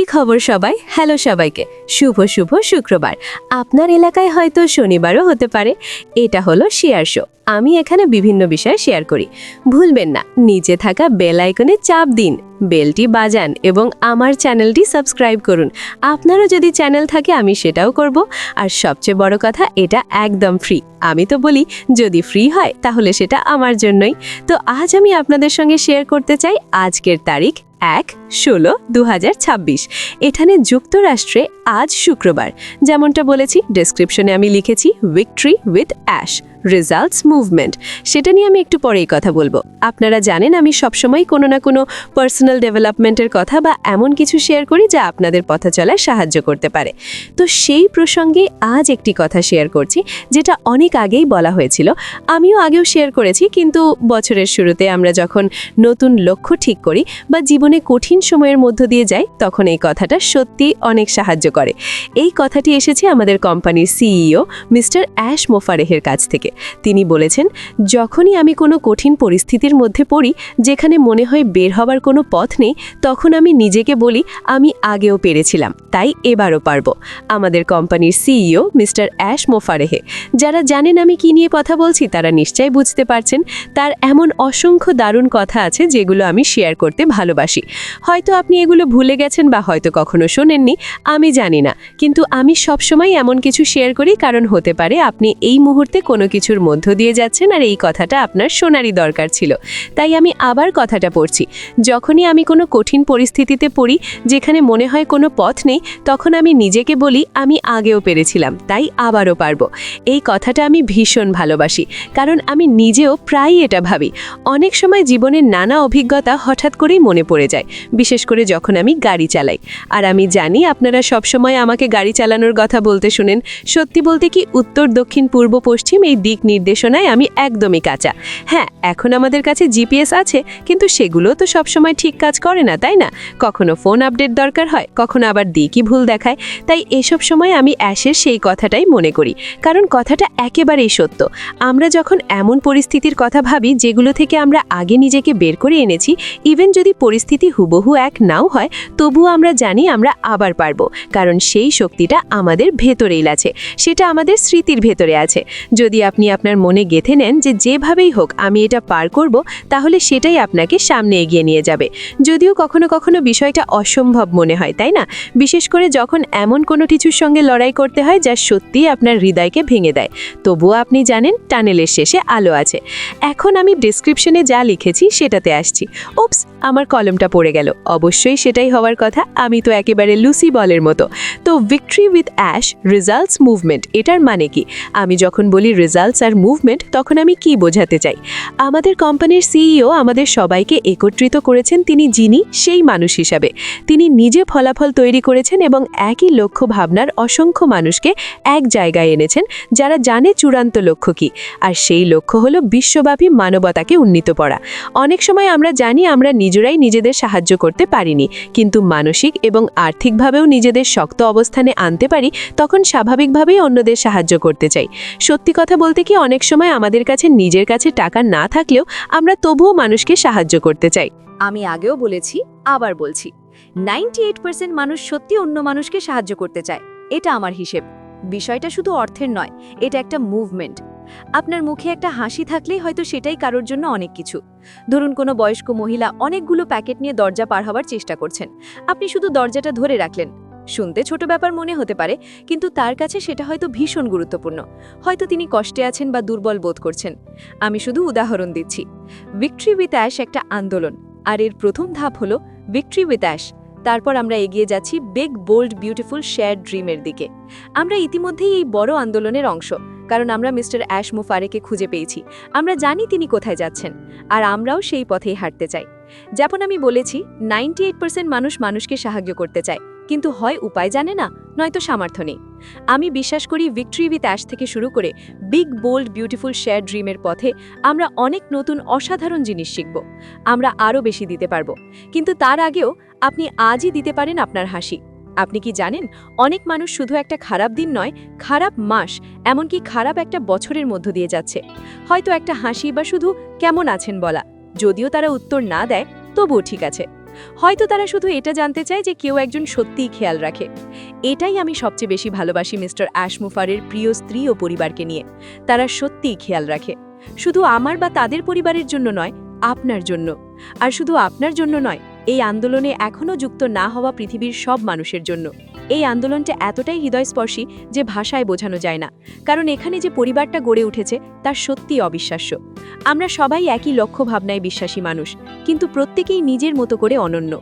কি খবর সবাই? হ্যালো সবাইকে। শুভ শুভ শুক্রবার। আপনার এলাকায় হয়তো শনিবারও হতে পারে। এটা হলো শেয়ার শো আমি এখানে বিভিন্ন বিষয় শেয়ার করি। ভুলবেন না, নিচে থাকা বেল আইকনে চাপ দিন বেলটি বাজান এবং আমার চ্যানেলটি সাবস্ক্রাইব করুন। আপনারও যদি চ্যানেল থাকে, আমি সেটাও করব। আর সবচেয়ে বড় কথা, এটা একদম ফ্রি আমি তো বলি, যদি ফ্রি হয়, তাহলে সেটা আমার জন্যই। তো আজ আমি আপনাদের সঙ্গে শেয়ার করতে চাই আজকের তারিখ এক, ষোলো দু এখানে যুক্তরাষ্ট্রে আজ শুক্রবার। যেমনটা বলেছি ডেসক্রিপশনে আমি লিখেছি victory with ash results movement সেটা নিয়ে আমি একটু পরেই কথা বলব। আপনারা জানেন আমি সবসময় কোনো না কোনো পার্সোনাল ডেভেলপমেন্টের কথা বা এমন কিছু শেয়ার করি যা আপনাদের পথা চলায় সাহায্য করতে পারে। তো সেই প্রসঙ্গে আজ একটি কথা শেয়ার করছি, যেটা অনেক আগেই বলা হয়েছিল। আমিও আগেও শেয়ার করেছি, কিন্তু বছরের শুরুতে আমরা যখন নতুন লক্ষ্য ঠিক করি বা জীবনে কঠিন সময়ের মধ্য দিয়ে যাই, তখন এই কথাটা সত্যি অনেক সাহায্য করে। এই কথাটি এসেছে আমাদের কোম্পানির সিইও মিস্টার অ্যাশ মোফারেহের কাছ থেকে। তিনি বলেছেন, যখনই আমি কোনো কঠিন পরিস্থিতির মধ্যে পড়ি, যেখানে মনে হয় বের হবার কোনো পথ নেই, তখন আমি নিজেকে বলি, আমি আগেও পেরেছিলাম, তাই এবারও পারব। আমাদের কোম্পানির সিইও মিস্টার অ্যাশ মোফারেহে, যারা জানেন আমি কি নিয়ে কথা বলছি, তারা নিশ্চয়ই বুঝতে পারছেন, তার এমন অসংখ্য দারুণ কথা আছে, যেগুলো আমি শেয়ার করতে ভালোবাসি। হয়তো আপনি এগুলো ভুলে গেছেন বা হয়তো কখনো শোনেননি, আমি জানি না, কিন্তু আমি সবসময় এমন কিছু শেয়ার করি, কারণ হতে পারে আপনি এই মুহূর্তে কোনো কিছুর মধ্য দিয়ে যাচ্ছেন আর এই কথাটা আপনার শোনারই দরকার ছিল। তাই আমি আবার কথাটা পড়ছি। যখনই আমি কোনো কঠিন পরিস্থিতিতে পড়ি, যেখানে মনে হয় কোনো পথ নেই, তখন আমি নিজেকে বলি, আমি আগেও পেরেছিলাম, তাই আবারও পারব। এই কথাটা আমি ভীষণ ভালোবাসি, কারণ আমি নিজেও প্রায়ই এটা ভাবি। অনেক সময় জীবনের নানা অভিজ্ঞতা হঠাৎ করেই মনে পড়ে যায়, বিশেষ করে যখন আমি গাড়ি চালাই। আর আমি জানি আপনারা সবসময় আমাকে গাড়ি চালানোর কথা বলতে শুনেন। সত্যি বলতে কি উত্তর, দক্ষিণ, পূর্ব, পশ্চিম এই দিক নির্দেশনায় আমি একদমই কাঁচা। হ্যাঁ এখন আমাদের কাছে জিপিএস আছে, কিন্তু সেগুলো তো সবসময় ঠিক কাজ করে না, তাই না? কখনো ফোন আপডেট দরকার হয়, কখনো আবার দিকই ভুল দেখায়। তাই এসব সময় আমি অ্যাশের সেই কথাটাই মনে করি, কারণ কথাটা একেবারেই সত্য। আমরা যখন এমন পরিস্থিতির কথা ভাবি, যেগুলো থেকে আমরা আগে নিজেকে বের করে এনেছি, ইভেন যদি পরিস্থিতি হুবহু এক নাও হয়, তবুও আমরা জানি আমরা আবার পারব, কারণ সেই শক্তিটা আমাদের ভেতরেই আছে, সেটা আমাদের স্মৃতির ভেতরে আছে। যদি আপনি আপনার মনে গেথে নেন যে যেভাবেই হোক আমি এটা পার করব, তাহলে সেটাই আপনাকে সামনে এগিয়ে নিয়ে যাবে। যদিও কখনো কখনো বিষয়টা অসম্ভব মনে হয়, তাই না? বিশেষ করে যখন এমন কোনো কিছুর সঙ্গে লড়াই করতে হয় যা সত্যিই আপনার হৃদয়কে ভেঙে দেয়। তবুও আপনি জানেন টানেলের শেষে আলো আছে। এখন আমি ডিসক্রিপশনে যা লিখেছি সেটাতে আসছি। ওপস, আমার কলমটা পড়ে গেল। অবশ্যই সেটাই হওয়ার কথা, আমি তো একেবারে লুসি বলের মতো। তো victory with ash results movement এটার মানে কি? আমি যখন বলি রেজাল্টস আর মুভমেন্ট তখন আমি কি বোঝাতে চাই? আমাদের কোম্পানির সিইও আমাদের সবাইকে একত্রিত করেছেন তিনি যিনি সেই মানুষ হিসাবে। তিনি নিজে ফলাফল তৈরি করেছেন এবং একই লক্ষ্য ভাবনার অসংখ্য মানুষকে এক জায়গায় এনেছেন যারা জানে চূড়ান্ত লক্ষ্য কি। আর সেই লক্ষ্য হলো বিশ্বব্যাপী মানবতাকে উন্নীত করা। অনেক সময় আমরা জানি আমরা নিজেরাই নিজেদের সাহায্য করতে পারিনি, কিন্তু মানসিক এবং আর্থিকভাবেও নিজেদের শক্ত অবস্থানে আনতে পারি, তখন স্বাভাবিকভাবেই অন্যদের সাহায্য করতে চাই। সত্যি কথা বলতে কি অনেক সময় আমাদের কাছে নিজের কাছে টাকা না থাকলেও আমরা তবুও মানুষকে সাহায্য করতে চাই। আমি আগেও বলেছি, আবার বলছি। নাইনটি মানুষ সত্যি অন্য মানুষকে সাহায্য করতে চায়। এটা আমার হিসেব। বিষয়টা শুধু অর্থের নয়, এটা একটা মুভমেন্ট। আপনার মুখে একটা হাসি থাকলেই হয়তো সেটাই কারোর জন্য অনেক কিছু। ধরুন, কোনো বয়স্ক মহিলা অনেকগুলো প্যাকেট নিয়ে দরজা পার হওয়ার চেষ্টা করছেন। আপনি শুধু দরজাটা ধরে রাখলেন। শুনতে ছোট ব্যাপার মনে হতে পারে, কিন্তু তার কাছে সেটা হয়তো ভীষণ গুরুত্বপূর্ণ। হয়তো তিনি কষ্টে আছেন বা দুর্বল বোধ করছেন। আমি শুধু উদাহরণ দিচ্ছি। ভিক্টরি উইথ অ্যাশ একটা আন্দোলন, আর এর প্রথম ধাপ হলো ভিক্টরি উইথ অ্যাশ তারপর আমরা এগিয়ে যাচ্ছি বিগ বোল্ড বিউটিফুল শেয়ার ড্রিমের দিকে। আমরা ইতিমধ্যেই এই বড় আন্দোলনের অংশ, কারণ আমরা মিস্টার অ্যাশ মুফারেকে খুঁজে পেয়েছি। আমরা জানি তিনি কোথায় যাচ্ছেন, আর আমরাও সেই পথেই হাঁটতে চাই। যেমন আমি বলেছি নাইনটি মানুষ মানুষকে সাহায্য করতে চায়। কিন্তু হয় উপায় জানে না, নয়তো সামর্থ্য নেই। আমি বিশ্বাস করি ভিক্টরি উইথ অ্যাশ থেকে শুরু করে বিগ বোল্ড বিউটিফুল শেয়ার ড্রিমের পথে আমরা অনেক নতুন, অসাধারণ জিনিস শিখব। আমরা আরও বেশি দিতে পারব। কিন্তু তার আগেও আপনি আজই দিতে পারেন আপনার হাসি। আপনি কি জানেন, অনেক মানুষ শুধু একটা খারাপ দিন নয়, খারাপ মাস, এমনকি খারাপ একটা বছরের মধ্য দিয়ে যাচ্ছে। হয়তো একটা হাসি বা শুধু কেমন আছেন বলা। যদিও তারা উত্তর না দেয়, তবুও ঠিক আছে। হয়তো তারা শুধু এটা জানতে চায় যে কেউ একজন সত্যিই খেয়াল রাখে। এটাই আমি সবচেয়ে বেশি ভালোবাসি মিস্টার অ্যাশমুফারের প্রিয় স্ত্রী ও পরিবারকে নিয়ে। তারা সত্যিই খেয়াল রাখে। শুধু আমার বা তাদের পরিবারের জন্য নয়, আপনার জন্য। আর শুধু আপনার জন্য নয়, এই আন্দোলনে এখনও যুক্ত না হওয়া পৃথিবীর সব মানুষের জন্য। এই আন্দোলনটা এতটাই হৃদয়স্পর্শী যে ভাষায় বোঝানো যায় না। কারণ এখানে যে পরিবারটা গড়ে উঠেছে, তার সত্যি অবিশ্বাস্য। আমরা সবাই একই লক্ষ্য ভাবনায় বিশ্বাসী মানুষ, কিন্তু প্রত্যেকেই নিজের মতো করে অনন্য।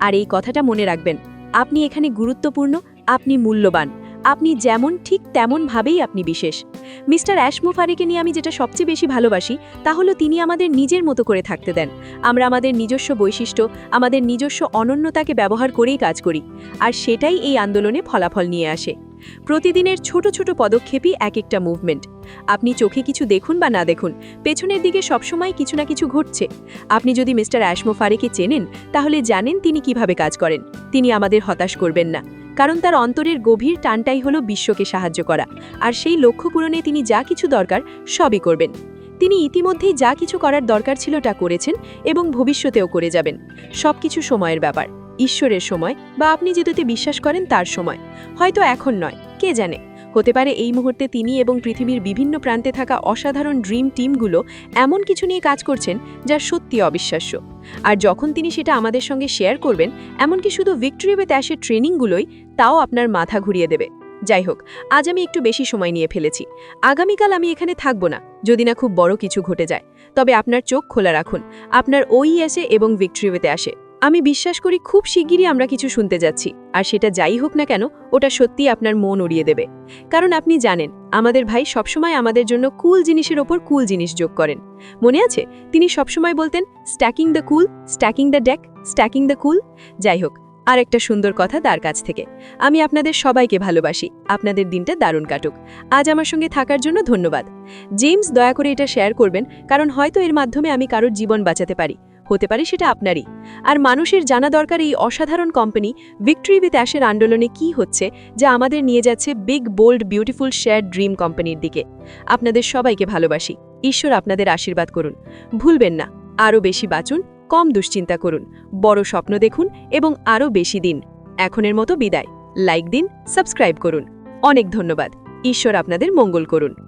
আর এই কথাটা মনে রাখবেন, আপনি এখানে গুরুত্বপূর্ণ, আপনি মূল্যবান। আপনি যেমন ঠিক তেমনভাবেই আপনি বিশেষ। মিস্টার অ্যাশমুফারিকে নিয়ে আমি যেটা সবচেয়ে বেশি ভালোবাসি, তা হলো তিনি আমাদের নিজের মতো করে থাকতে দেন। আমরা আমাদের নিজস্ব বৈশিষ্ট্য, আমাদের নিজস্ব অনন্যতাকে ব্যবহার করেই কাজ করি, আর সেটাই এই আন্দোলনে ফলাফল নিয়ে আসে। প্রতিদিনের ছোট ছোট পদক্ষেপই এক একটা মুভমেন্ট। আপনি চোখে কিছু দেখুন বা না দেখুন, পেছনের দিকে সবসময় কিছু না কিছু ঘটছে। আপনি যদি মিস্টার অ্যাশমোফারেকে চেনেন, তাহলে জানেন তিনি কীভাবে কাজ করেন। তিনি আমাদের হতাশ করবেন না। কারণ তার অন্তরের গভীর টানটাই হলো বিশ্বকে সাহায্য করা। আর সেই লক্ষ্য পূরণে তিনি যা কিছু দরকার সবই করবেন। তিনি ইতিমধ্যেই যা কিছু করার দরকার ছিল তা করেছেন এবং ভবিষ্যতেও করে যাবেন। সব কিছু সময়ের ব্যাপার। ঈশ্বরের সময় বা আপনি যেটাতে বিশ্বাস করেন তার সময়। হয়তো এখন নয়, কে জানে? হতে পারে এই মুহূর্তে তিনি এবং পৃথিবীর বিভিন্ন প্রান্তে থাকা অসাধারণ ড্রিম টিমগুলো এমন কিছু নিয়ে কাজ করছেন যা সত্যি অবিশ্বাস্য। আর যখন তিনি সেটা আমাদের সঙ্গে শেয়ার করবেন এমনকি শুধু ভিক্টরি উইথ অ্যাশের ট্রেনিংগুলোই, তাও আপনার মাথা ঘুরিয়ে দেবে। যাই হোক, আজ আমি একটু বেশি সময় নিয়ে ফেলেছি। আগামীকাল আমি এখানে থাকব না, যদি না খুব বড় কিছু ঘটে যায়। তবে আপনার চোখ খোলা রাখুন, আপনার ওইএসএ এবং ভিক্টরি উইথে আসে আমি বিশ্বাস করি খুব শিগগিরই আমরা কিছু শুনতে যাচ্ছি। আর সেটা যাই হোক না কেন, ওটা সত্যি আপনার মন উড়িয়ে দেবে। কারণ আপনি জানেন, আমাদের ভাই সবসময় আমাদের জন্য কুল জিনিসের ওপর কুল জিনিস যোগ করেন। মনে আছে? তিনি সবসময় বলতেন stacking the cool stacking the deck stacking the cool. যাই হোক, আর একটা সুন্দর কথা তার কাছ থেকে। আমি আপনাদের সবাইকে ভালোবাসি। আপনাদের দিনটা দারুণ কাটুক। আজ আমার সঙ্গে থাকার জন্য ধন্যবাদ। জেমস, দয়া করে এটা শেয়ার করবেন, কারণ হয়তো এর মাধ্যমে আমি কারোর জীবন বাঁচাতে পারি। হতে পারে সেটা আপনারই। আর মানুষের জানা দরকার এই অসাধারণ কোম্পানি ভিক্টরি উইথ অ্যাশের আন্দোলনে কি হচ্ছে, যা আমাদের নিয়ে যাচ্ছে big bold beautiful share dream কোম্পানির দিকে। আপনাদের সবাইকে ভালোবাসি। ঈশ্বর আপনাদের আশীর্বাদ করুন। ভুলবেন না। আরও বেশি বাঁচুন, কম দুশ্চিন্তা করুন। বড় স্বপ্ন দেখুন এবং আরও বেশি দিন। এখনের মতো বিদায়। লাইক দিন সাবস্ক্রাইব করুন। অনেক ধন্যবাদ। ঈশ্বর আপনাদের মঙ্গল করুন।